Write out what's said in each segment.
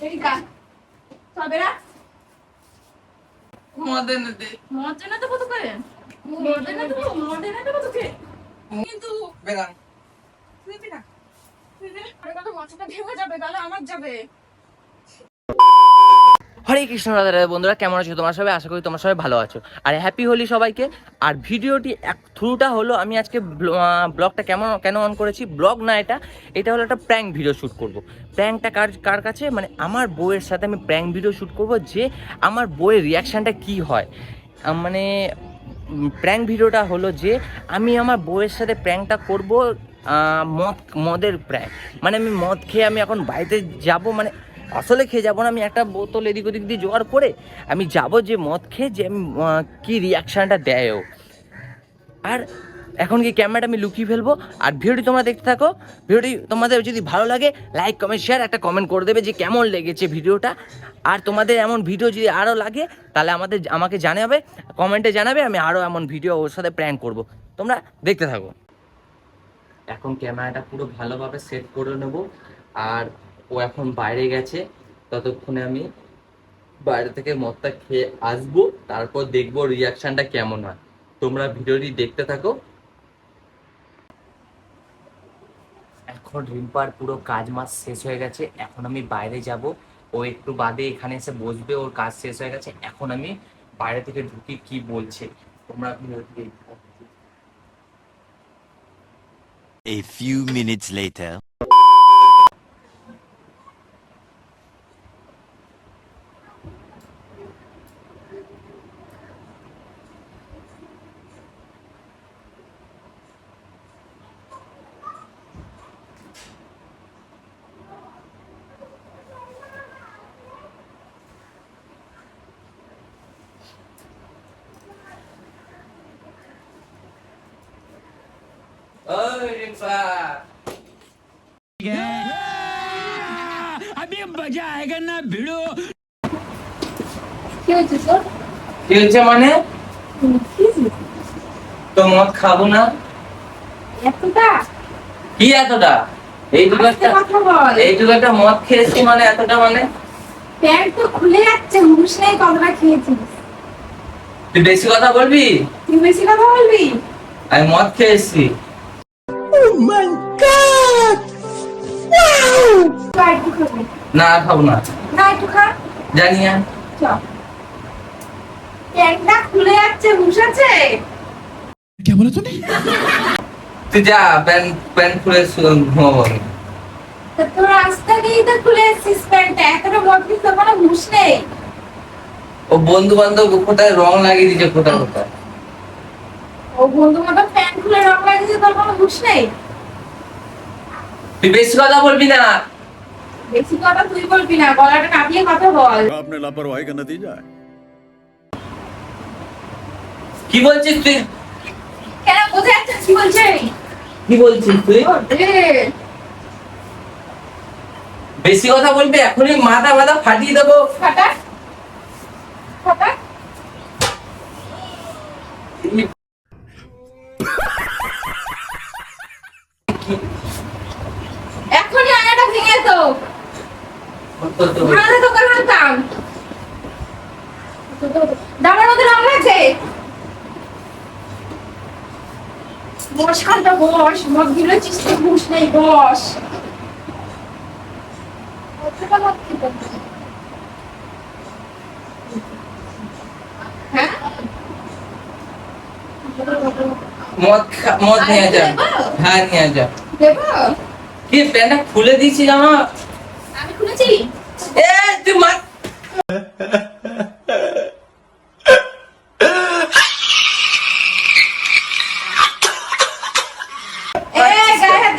এদিকা তবে না মদে নদী মজা না দেবো তোকে মজা না দেবো মজা না দেবো কিন্তু বেরান তুই না তুই আরে কত মশাটা ভেঙে যাবে তাহলে আমার যাবে হরে কৃষ্ণ, রাধা রাধা বন্ধুরা, কেমন আছো তোমার সবাই? আশা করি তোমার সবাই ভালো আছো। আর হ্যাপি হোলি সবাইকে। আর ভিডিওটি এক থ্রুটা হলো, আমি আজকে ব্লগটা কেমন, কেন অন করেছি? ব্লগ না এটা এটা হলো একটা প্র্যাঙ্ক ভিডিও শ্যুট করব। প্র্যাঙ্কটা কার কার কাছে? মানে আমার বউয়ের সাথে আমি প্র্যাঙ্ক ভিডিও শ্যুট করব যে আমার বউয়ের রিয়াকশানটা কি হয়। মানে প্র্যাঙ্ক ভিডিওটা হলো যে আমি আমার বউয়ের সাথে প্র্যাঙ্কটা করব মদ, মদের প্র্যাঙ্ক মানে আমি মদ খেয়ে আমি এখন বাড়িতে যাব মানে আসলে খেয়ে যাব না, আমি একটা বোতল এদিক ওদিক দিয়ে জোগাড় করে আমি যাব যে মদ খেয়ে, যে আমি কি রিয়াকশানটা দেয় ও। আর এখন কি ক্যামেরাটা আমি লুকিয়ে ফেলব? আর ভিডিওটি তোমরা দেখতে থাকো। ভিডিওটি তোমাদের যদি ভালো লাগে লাইক কমেন্ট শেয়ার একটা কমেন্ট করে দেবে যে কেমন লেগেছে ভিডিওটা। আর তোমাদের এমন ভিডিও যদি আরও লাগে, তাহলে আমাদের, আমাকে জানাবে কমেন্টে জানাবে, আমি আরও এমন ভিডিও ওর সাথে প্র্যাঙ্ক করব। তোমরা দেখতে থাকো। এখন ক্যামেরাটা পুরো ভালোভাবে সেট করে নেব। আর ও এখন বাইরে গেছে। ততক্ষণে আমি বাইরে থেকে মদটা খেয়ে আসব তারপর দেখব রিয়াকশনটা কেমন হয়। তোমরা ভিডিওটি দেখতে থাকো। এখন রিম্পার পুরো কাজ মাস শেষ হয়ে গেছে এখন আমি বাইরে যাব। ও একটু বাদে এখানে এসে বসবে ওর কাজ শেষ হয়ে গেছে এখন আমি বাইরে থেকে ঢুকি কি বলছে। তোমরা ভিডিওটি। A few minutes later. কি হয়েছে তোর কি হয়েছে মানে? তো মদ খাব না? এতটা? কি এতটা? এইটুকু আস্তে একটা কথা বল। এইটুকু একটা মদ খেয়েছি মানে এতটা মানে? প্যান্ট তো খুলে যাচ্ছে হুশ নেই কতটা খেয়েছিস তুই বেশি কথা বলবি? তুই বেশি কথা বলবি? আমি মদ খেয়েছি। আর একটু খাবি। না খাব না। না একটু খা। জানি না। চ প্যান্টটা খুলে যাচ্ছে হুশ আছে? তুই যা প্যান্ট প্যান্ট খুলে ঘুমাবো তোর রাস্তা দিয়েই তো খুলে এসছিস প্যান্টটা এতটা মদ দিস তো কোনো হুশ নেই। ও বন্ধু বান্ধব কোথায় রং লাগিয়ে দিচ্ছে কোথায় কোথায়? ও বন্ধু মতো প্যান্ট খুলে রং লাগিয়েছে তোর কোনো হুশ নেই? তুই বেশি কথা বলবি না। বেশি কথা তুই বলবি না গলাটা কথা বল। আপনি লাপরওয়াহি কি বলছিস তুই? কেন বুঝে যাচ্ছিস কি বলছিস কি বলছিস তুই? বেশি কথা বলবি এখনই মাথা মাথা ফাটিয়ে দেবো। ফাটা? দামের মধ্যে রং লাগছে বস বস মদ গিলে চিস্তে ঘুষ নেই বস। মদ হ্যাঁ? মদ খা- মদ নিয়ে যা। হ্যাঁ নিয়ে যা। দেবো? কি প্যান্টটা খুলে দিয়েছি জামা আমি খুলেছি।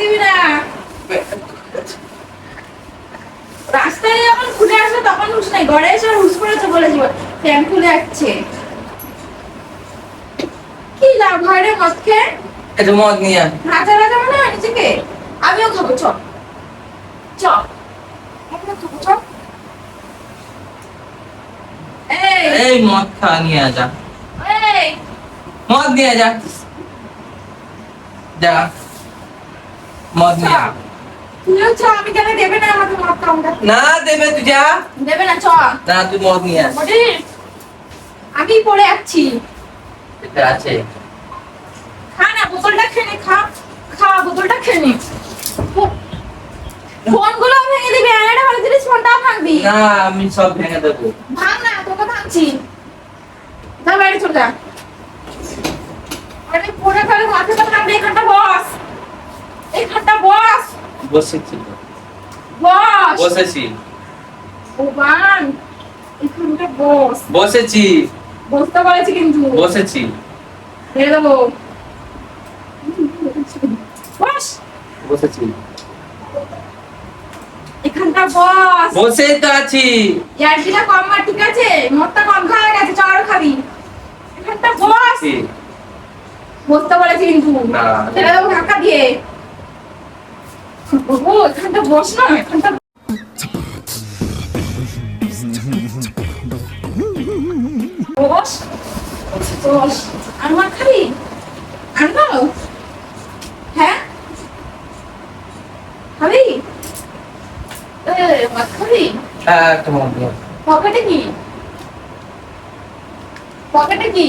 দিবি রাস্তায় যখন খুলে আসবে তখন হুশ নাই। ঘরে এসে হুশ করেছে বলেছি প্যান্ট খুলে যাচ্ছে কি লাভ হয় রে মদ খেয়ে একটু মদ নিয়ে আয়। রাজা মনে হয় নিজেকে? আমিও খাব চ চ আমিও খাব চ এই মদ খা নিয়ে যা। মদ নিয়ে যা। যা। মদ নিয়ে আয়। তুইও চ আমি কেন দেবে না আমাকে মদ কামটা না দেবে তুই যা। দেবে না চ। না তুই মদ নিয়ে আস আমি পড়ে যাচ্ছি এটা আছে। খা না বোতলটা খেয়ে নে, খা। খা বোতলটা খেয়ে নে। ফোনগুলো ভেঙে দিবি আর একটা ভালো জিনিস ফোনটাও ভাঙবি। না আমি সব ভেঙে দেবো। না যা বাইরে চলে যা। আরে পড়ে ফেলে মাথাটা ভাঙবে এখানটা বস। এখানটা বস। বসেছি। বস। বসেছি। এখানটা বস। বসেছি। বসতে বলেছি কিন্তু। বসেছি। বস। বসেছি। এখানটা বস বসেই তো আছি। ইয়ার্কিটা কম মার ঠিক আছে? মদটা কম খাওয়া গেছে চল আরও খাবি। এখানটা বস বসতে বলেছি কিন্তু। না। ছেড়ে দেবো ধাক্কা দিয়ে। ও এখানটা বস না এখানটা বস বস আর মার খাবি? আনব হ্যাঁ? খাবি এ মার খাবি হ্যাঁ একটা মদ নিয়ে আস। পকেটে কি? পকেটে কি?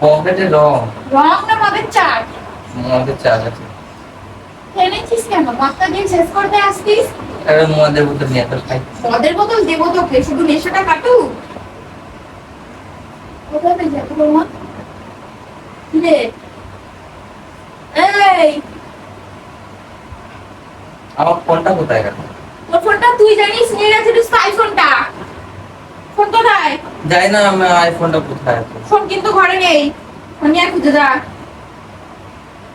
পকেটে রং। রং না মদের চাট মদের চাল আছে। এনেছিস কেন? দিয়ে শেষ করতে আসতিস? একটা মদের বোতল নিয়ে খাই। মদের বোতল দেবো তোকে শুধু নেশাটা কাটু কোথায় পেয়েছি এই! আমার ফোনটা কোথায় গেল? তুই জানিস নিয়ে গেছিলিস তো আইফোনটা ফোন কোথায়? যাই না আইফোনটা কোথায় ফোন কিন্তু ঘরে নেই। নিয়ে খুঁজে যা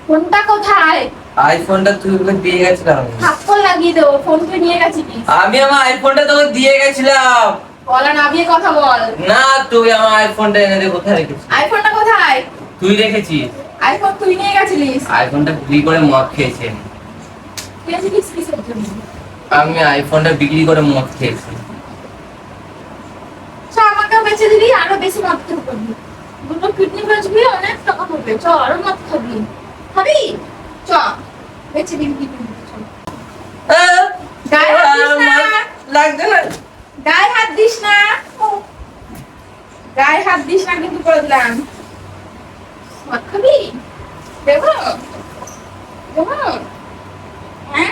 ফোনটা কোথায়? আইফোনটা তুই ওকে দিয়ে গেছিলাম। থাপ্পড় লাগিয়ে দেবো ফোন তুই নিয়ে গেছিলিস। আমি আমার আইফোনটা তোকে দিয়ে গেছিলাম। বলা না দিয়ে কথা বল। না তুই আমার আইফোনটা এনে দে কোথায় রেখেছিস? আইফোনটা কোথায়? তুই রেখেছিস? আইফোন তুই নিয়ে গেছিলিস। আইফোনটা বিক্রি করে মদ খেয়েছে। কিসের জন্য? আমি আইফোনটা বিক্রি করে মদ খেয়েছি। আমাকেও বেঁচে দিবি আরও বেশি মদ দুটো কিডনি বেচবি অনেক টাকা হবে। চ আরও মদ খাবি। খাবি? চ বেঁচে দিবি কিডনি। আহ, গায়ে হাত দিস না। গায়ে হাত দিস না। গায়ে হাত দিস না কিন্তু করে দিলাম। মদ খাবি? দেবো হ্যাঁ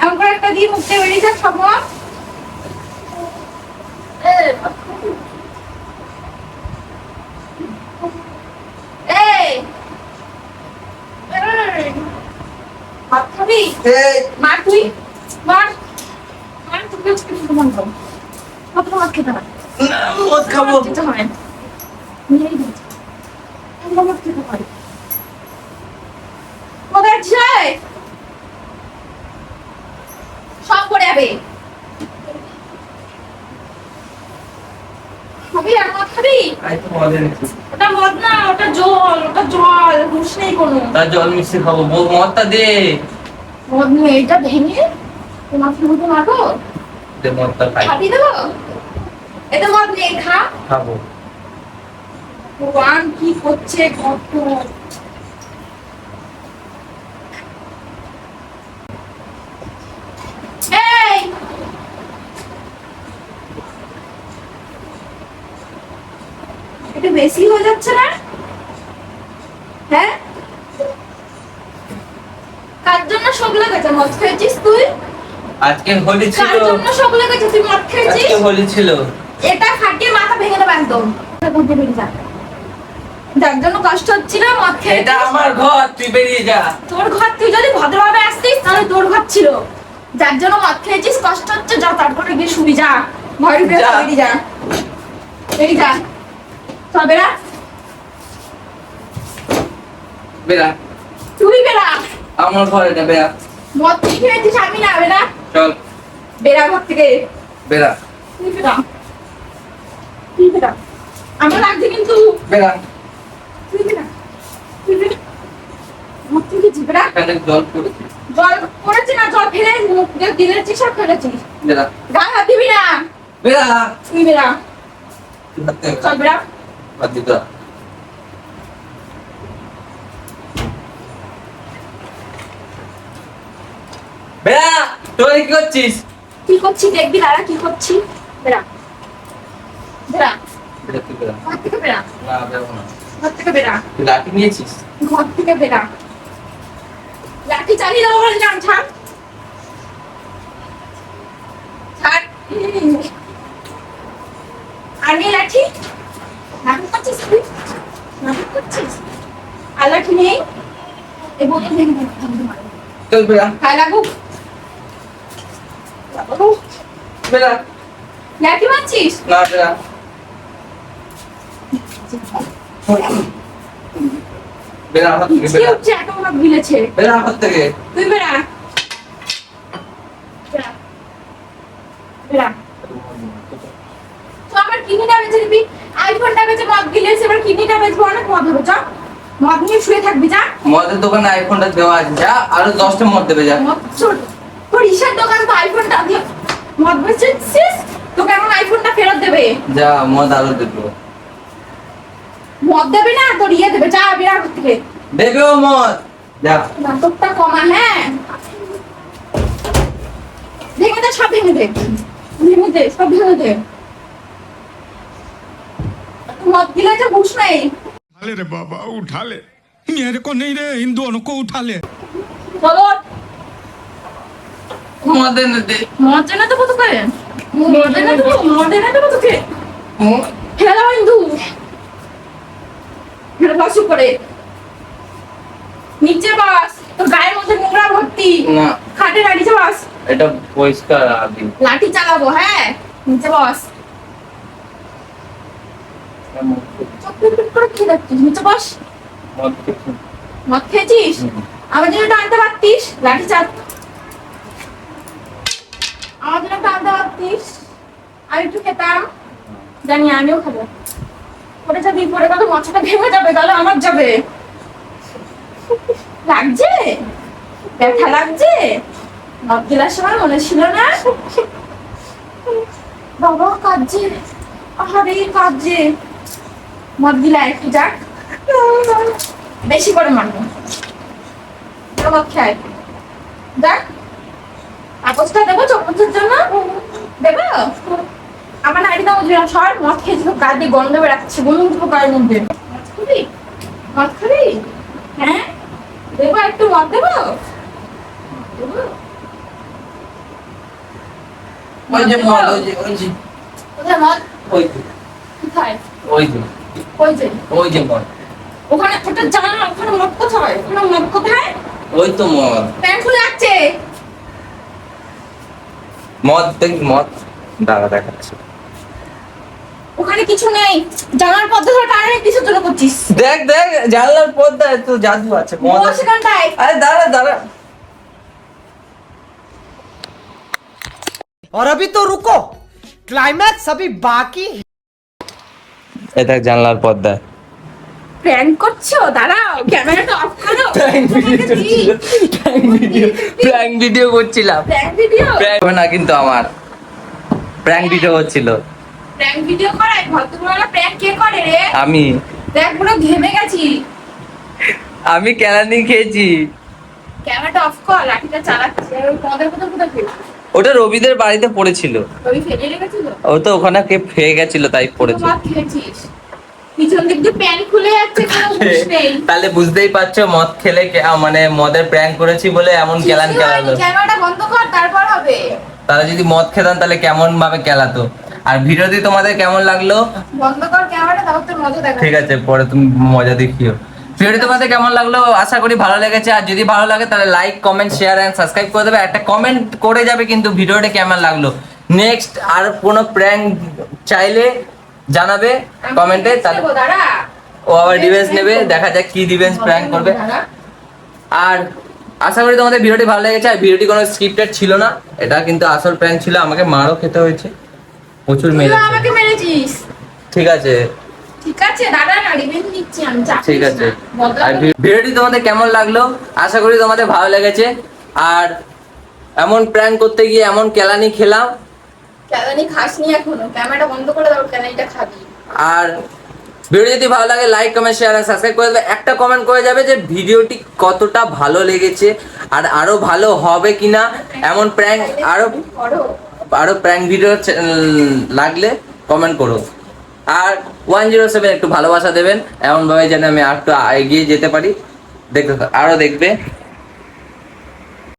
এমন করে একটা দিয়ে মুখতে বেরিয়ে যাক সব মদ। এ, মদ খাবি? এই এই, ভাত খাবি এই, মার তুই মার মার তোকে আজকে শুধু মন খাব কত ভাত খেতে হয় মদ খাব। খেতে হয় ভাত খেতে হয় কোথায় ছেলে সব পড়ে যাবে। খাবি আর মদ খাবি? তো মদ ওটা মদ না ওটা জল ওটা জল হুশ নেই কোনো। তার জল মিশিয়ে খাব। মদটা দে। মদ নিয়ে এটা ভেঙে তোমার মতো মারবো মদটা খাই। খাবি দেবো এটা মদ নেই খা। খাব। ভগবান কি করছে কত বেশি হয়ে যাচ্ছে না? হ্যাঁ? কার জন্য শোক লেগেছে? মদ খেয়েছিস তুই? আজকে হোলি ছিল। কার জন্য শোক লেগেছে তুই মদ খেয়েছিস? আজকে হোলি ছিল। এটা খাটিয়ে মাথা ভেঙে দেবো একদম। বুঝতে পেরে যা। যার জন্য কষ্ট হচ্ছিল মদ খেয়ে এটা আমার ঘর তুই বেরিয়ে যা। তোর ঘর তুই যদি ভদ্রভাবে আসতিস তাহলে তোর ঘর ছিল। যার জন্য মদ খেয়েছিস কষ্ট হচ্ছে যা তারপরে গিয়ে শুবি যা। ঘরে ফিরে যা। বেরিয়ে যা। বেরিয়ে যা। চল বেরা বেরা তুই বেরা আমার ঘর এটা বেরা মদ খেয়েছিস আমি না বেরা চল বেরা ঘর থেকে তুই তুই বেরা আমার লাগছে কিন্তু তুই তুই জল পড়েছে। জল পড়েছে না জল ফেলে মুখ দিয়ে গায়ে হাত দিবি না। তুই। চল দিদা বেড়া। তুই কি করছিস? কি করছি? দেখবি দাঁড়া কি করছি? বেড়া। বেড়া। বেড়া, তুই বেড়া। ঘর থেকে বেড়া। না, বেড়াবো না। ঘর থেকে বেড়া। তুই লাঠি নিয়েছিস? ঘর থেকে বেড়া। লাঠি চালিয়ে দেবো বলে যান ছাড়। ছাড়। আর নেই লাঠি? নাটক করছিস তুই? নাটক করছিস? আর লাঠি নেই? এ বোতল ভেঙে দেবো, চল বেড়া। গায়ে লাগুক। লাগুক। বেড়া লাঠি মারছিস? না বেড়া বেড়া আমার থেকে কি এত বড় গিলেছে বেড়া আমার থেকে। তুই বেড়া বেড়া বেড়া তো আমার কিডনিটা বেঁচে দিবি? আইফোনটা বেঁচে মদ গিলেছে এবার কিডনিটা বেচবো অনেক মদ হবে চ মদ নিয়ে শুয়ে থাকবি যা। মদের দোকানে আইফোনটা দেওয়া আছে যা। আরও দশটা মদ দেবে যা। মদ তোর দোকান তো আইফোনটা দিয়ে মদ বেচেছিস আইফোনটা ফেরত দেবে। যা মদ আরও দেবো। মদ দেবে না তোর ইয়ে দেবে যা দেবে ও মদ। যা। নাটকটা হ্যাঁ। সব ভেঙে দে। ভেঙে দে সব ভেঙে দে। মদ বুঝ নাই। রে বাবা উঠালে। লে মেরে কো নেই রে হিন্দু অনুকো উঠালে। চলো মদ এনে দে মদ এনে দেবো তোকে মদ এনে দেবো মদ এনে দেবো তোকে হেলা হিন্দু হেলা বসু করে। নিচে বাস। তোর গায়ের মধ্যে নোংরা ভর্তি। খাটে লাঠি বাস। এটা পরিষ্কার আগে। লাঠি চালাবো হ্যাঁ? নিচে বস। করে নিচে মদ খেয়েছিস? আমার জন্য আনতে পারতিস। লাঠি চাপ একটু আনতে আমি একটু খেতাম? জানি আমিও খাব। পরে যাবি পরে কত মাথাটা ভেঙে যাবে, তাহলে আমার যাবে। লাগছে? ব্যথা লাগছে? মদ গেলার সময় মনে ছিল না? বাবা কাঁদছে। আরে কাঁদছে। মদ গিলা, একটু যাক। বেশি করে মারবো। মদ খায় যাক। কাগজটা দেবো চকলেটের জন্য? দেবো? আমার নাড়ি দাও দিলাম সর মদ খেয়েছি তো গা দিয়ে গন্ধ বেড়াচ্ছে গন্ধ উঠবো গায়ের মধ্যে? মদ খাবি মদ খাবি হ্যাঁ? দেবো একটু মদ দেবো? দেবো? ওই যে মদ ওই যে ওই যে। কোথায় মদ? ওই যে। কোথায়? ওই যে। ওই যে। ওই যে মদ। ওখানে ওটা জানা ওখানে মদ কোথায়? ওখানে মদ কোথায়? ওই তো মদ। প্যান্ট খুলে যাচ্ছে মদ দেখ মদ দাঁড়া দেখাচ্ছি ওখানে কিছু নেই জানার পথে ধরে টানে কিসের জন্য করছিস দেখ দেখ জানলার পর্দা তো জাদু আছে মদ বস আছে এখানটায় আরে দাঁড়া দাঁড়া और अभी तो रुको क्लाइमैक्स अभी बाकी है এ দেখ জানলার পর্দায় প্র্যাঙ্ক করছ? দাঁড়াও ক্যামেরাটা অফ করো। প্র্যাঙ্ক ভিডিও করছিলাম। প্র্যাঙ্ক ভিডিও প্র্যাঙ্ক না কিন্তু আমার। প্র্যাঙ্ক ভিডিও হচ্ছিল। প্র্যাঙ্ক ভিডিও করাই ভদ্রমহিলা প্র্যাঙ্ক কে করে রে? আমি। দেখ পুরো ঘেমে গেছি। আমি কেলানি খেয়েছি। ক্যামেরাটা অফ কর লাঠিটা চালাচ্ছি। কোথাও কোথাও ওটা রবিদের বাড়িতে পড়েছিল। ওই ফেলে রেখেছিল? ও তো ওখানে কে ফেয়ে গেছিল তাই পড়েছে মদ খেয়েছিস। পিছন দিক দিয়ে প্যান্ট খুলে যাচ্ছে কোনো হুঁশ নেই। তাহলে বুঝতেই পারছ মদ খেলে মানে মদের প্র্যাঙ্ক করেছি বলে এমন কেলান কেলালো। ক্যামেরাটা বন্ধ কর তারপর হবে। তারা যদি মদ খেতাম তাহলে কেমন ভাবে কেলাতো? আর ভিডিওটি তোমাদের কেমন লাগল? বন্ধ কর ক্যামেরাটা তারপর তোর মজা দেখা ঠিক আছে পরে তুমি মজা দেখিও। ভিডিওটি তোমাদের কেমন লাগল? আশা করি ভালো লেগেছে। আর যদি ভালো লাগে তাহলে like comment share and subscribe করে দেবে। একটা কমেন্ট করে যাবে কিন্তু ভিডিওটা কেমন লাগল। নেক্সট আর কোনো প্র্যাঙ্ক চাইলে জানাবে কমেন্টে তাহলে ও আবার ডিভেন্স নেবে দেখা যাক কি ডিভেন্স প্ল্যান করবে। আর আশা করি তোমাদের ভিডিওটি ভালো লেগেছে আর ভিডিওটি কোনো স্ক্রিপ্টেড ছিল না এটা কিন্তু আসল প্র্যাঙ্ক ছিল আমাকে মারও খেতে হয়েছে। প্রচুর মেরেছে। আমাকে মেরেছিস। ঠিক আছে। ঠিক আছে দাঁড়া না নিচ্ছি আমি ঠিক আছে। আর ভিডিওটি তোমাদের কেমন লাগল? আশা করি তোমাদের ভালো লেগেছে। আর এমন প্র্যাঙ্ক করতে গিয়ে এমন কেলানি খেলাম ক্যালানি খাসনি এখনও। ক্যামেরাটা বন্ধ করে দাও ক্যালানিটা খাবি। আর ভিডিও যদি ভালো লাগে লাইক কমেন্ট শেয়ার আর সাবস্ক্রাইব করে দেবে। একটা কমেন্ট করে যাবে যে ভিডিওটি কতটা ভালো লেগেছে আর আরও ভালো হবে কিনা এমন প্র্যাঙ্ক আরও আরও প্র্যাঙ্ক ভিডিও লাগলে কমেন্ট করো। আর ওয়ান জিরো সেভেন একটু ভালোবাসা দেবেন। এমনভাবে যেন আমি আর একটু এগিয়ে যেতে পারি। দেখতে থাকো। আরও দেখবে।